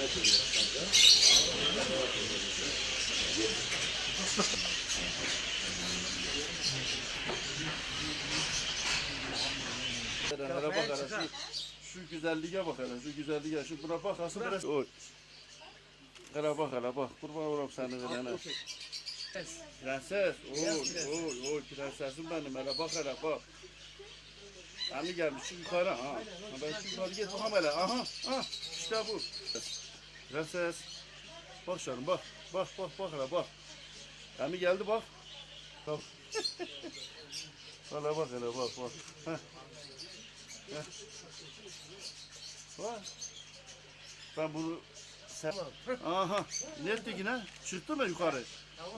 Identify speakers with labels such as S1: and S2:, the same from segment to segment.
S1: Hele bak hele şu, şu güzelliğe bak hele şu güzelliğe şu buna bak asıl biraz oy. Hele bak hele bak kurban olurum seni verene. Prenses oy oy oy prensesim benim hele bak hele bak. Hani gelmiş şu yukarı ha. ha. Ben şu yukarı git bakalım hele aha aha işte bu. Prenses. Bak canım bak bak bak bak hele bak. Hani geldi bak. Bak. Hele bak hele bak bak. Heh. Var. Ben bunu sen... Aha. Nerede yine? Çıktı mı yukarı?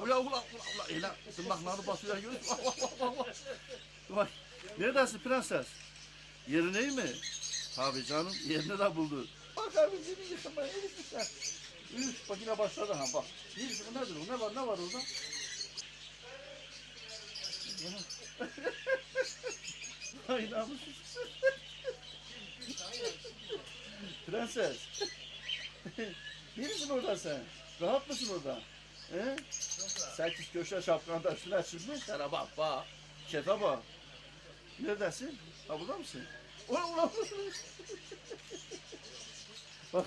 S1: Ula ula ula ula. Eyle tırnaklarını basıyor. Vah. Vay. Neredesin prenses? Yerin iyi mi? Tabii canım yerini de buldu. Bak abi seni yıkamaya gitmişler. Üf bak yine başladı ha bak. Ne, nedir o? Ne var ne var orada? Ay namussuz. Prenses. Neresin orada sen? Rahat mısın orada? He? Sekiz köşe şapkanda üstüne çıkmış. Sana bak bak. Şefe bak. Neredesin? Ha burada mısın? Ulan ulan. Bak.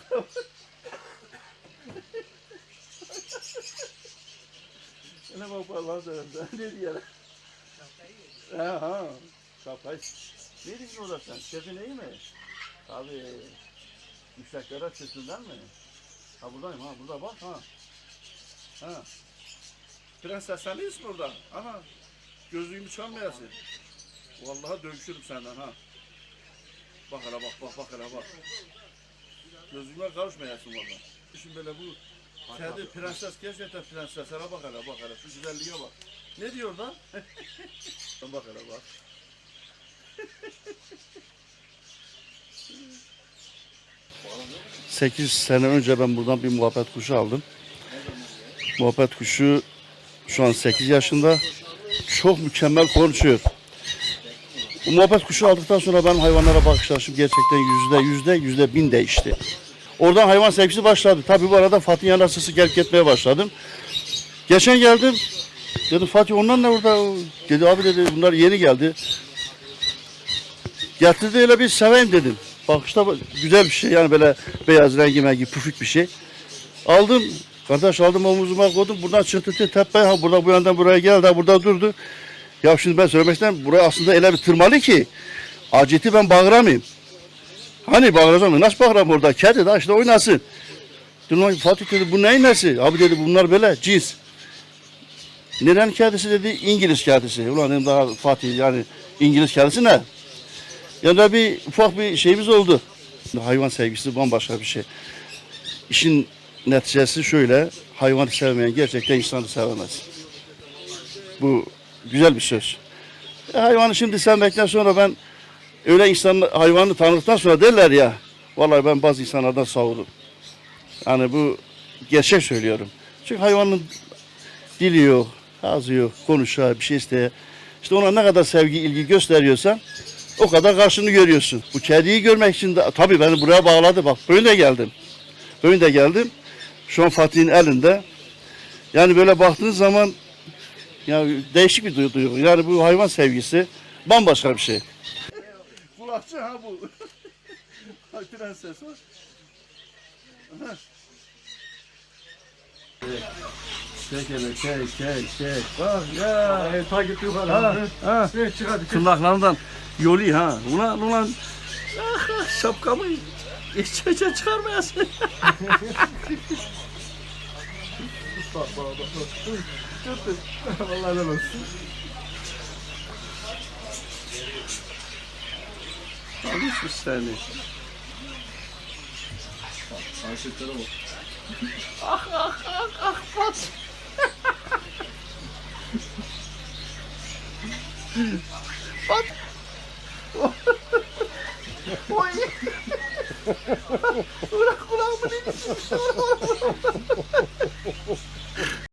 S1: Ne bak bak lan sen. Ne diyor? Ha ha. Şapkayı. Ne diyorsun orada sen? Şefin iyi mi? Tabii. Çıktın değil mi? Ha buradayım ha burada bak ha. Ha. Prenses sen iyisin burada. Aha. Gözlüğümü çalmayasın. Vallahi dövüşürüm senden ha. Bak hele bak bak bak hele bak. Gözlüğüme karışmayasın vallahi. Şimdi böyle bu kedi prenses gerçekten prenses. Hele bak hele bak hele şu güzelliğe bak. Ne diyor da? bak hele bak. Sekiz sene önce ben buradan bir muhabbet kuşu aldım. Muhabbet kuşu şu an 8 yaşında. Çok mükemmel konuşuyor. Bu muhabbet kuşu aldıktan sonra ben hayvanlara bakış açım gerçekten yüzde yüzde yüzde bin değişti. Oradan hayvan sevgisi başladı. Tabii bu arada Fatih yanasısı gelip gitmeye başladım. Geçen geldim. Dedim Fatih onlar ne orada? Dedi abi dedi bunlar yeni geldi. Getirdi öyle bir seveyim dedim. Bakışta güzel bir şey yani böyle beyaz rengi mengi pufik bir şey. Aldım. Kardeş aldım omuzuma koydum. Buradan çıktı tepeye. Burada bu yandan buraya geldi. ha, Burada durdu. Ya şimdi ben söylemek istedim. Buraya aslında öyle bir tırmalı ki. Aceti ben bağıramayayım. Hani bağıracağım? Nasıl bağıram orada? Kedi de işte oynasın. "Lan Fatih dedi bu neyin nesi? Abi dedi bunlar böyle cins. Nerenin kedisi dedi? İngiliz kedisi. Ulan dedim daha Fatih yani İngiliz kedisi ne? Yani da bir ufak bir şeyimiz oldu. Hayvan sevgisi bambaşka bir şey. İşin neticesi şöyle. Hayvanı sevmeyen gerçekten insanı sevemez. Bu güzel bir söz. E, hayvanı şimdi sevmekten sonra ben öyle insan hayvanı tanıdıktan sonra derler ya. Vallahi ben bazı insanlardan savurum. Yani bu gerçek söylüyorum. Çünkü hayvanın dili yok, ağzı yok, konuşuyor, bir şey isteye. İşte ona ne kadar sevgi, ilgi gösteriyorsan o kadar karşını görüyorsun. Bu kediyi görmek için de tabii beni buraya bağladı. Bak böyle geldim. Böyle geldim. Şu an Fatih'in elinde. Yani böyle baktığınız zaman ya değişik bir duygu. Yani bu hayvan sevgisi bambaşka bir şey. Kulakçı ha bu. Prenses o. Çek hele çek çek çek. Bak ya.
S2: Evet, takip yok
S1: Ha, ha.
S2: Evet, çık hadi.
S1: Tırnaklarından yolu ha. Ulan ulan. Ah, ah, şapkamı içe çıkarmayasın.
S2: Bak bak bak. bak. Dur, dur. Vallahi helal olsun.
S1: Alışmış seni.
S2: Hareketlere bak.
S1: Ah ah ah ah Fat. Fat. Oy. Bırak kulağımı ne biçim